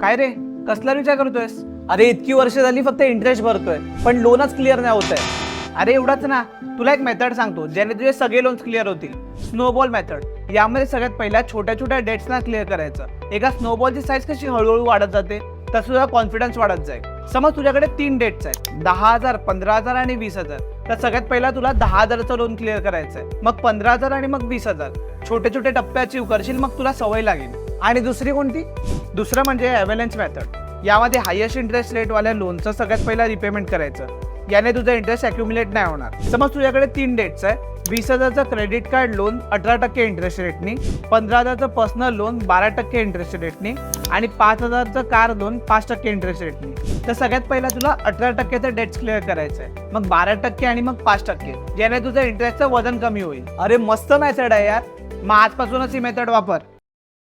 काय रे? कसला विचार करतोयस? अरे इतकी वर्ष झाली फक्त इंटरेस्ट भरतोय पण लोनच क्लिअर नाही होत आहे अरे एवढाच ना. तुला एक मेथड सांगतो ज्याने तुझे सगळे लोन्स क्लिअर होतील. स्नोबॉल मेथड यामध्ये सगळ्यात पहिला छोट्या छोट्या डेट्सना क्लिअर करायचं. एका स्नोबॉलची साईज कशी हळूहळू वाढत जाते तसं तुझा कॉन्फिडन्स वाढत जाईल. समज तुझ्याकडे तीन डेट्स आहेत दहा हजार पंधरा हजार आणि वीस हजार. तर सगळ्यात पहिला तुला दहा हजाराचं लोन क्लिअर करायचं आहे मग पंधरा हजार आणि मग वीस हजार. छोटे छोटे टप्पे अचीव करशील मग तुला सवय लागेल. आणि दुसरी कोणती? दुसरं म्हणजे अवेलन्स मेथड यामध्ये हायेस्ट इंटरेस्ट रेटवाल्या लोनचं सगळ्यात पहिला रिपेमेंट करायचं. याने तुझा इंटरेस्ट अक्युमुलेट नाही होणार. समज तुझ्याकडे तीन डेट्स आहे वीस हजारचं क्रेडिट कार्ड लोन अठरा टक्के इंटरेस्ट रेटनी पंधरा हजारचं पर्सनल लोन बारा टक्के इंटरेस्ट रेटनी आणि पाच हजारचं कार लोन पाच टक्के इंटरेस्ट रेटनी तर सगळ्यात पहिला तुला अठरा टक्क्याचं डेट्स क्लिअर करायचं आहे मग बारा टक्के आणि मग पाच टक्के. याने तुझं इंटरेस्टचं वजन कमी होईल. अरे मस्त मेथड आहे यार. मग आजपासूनच ही मेथड वापर.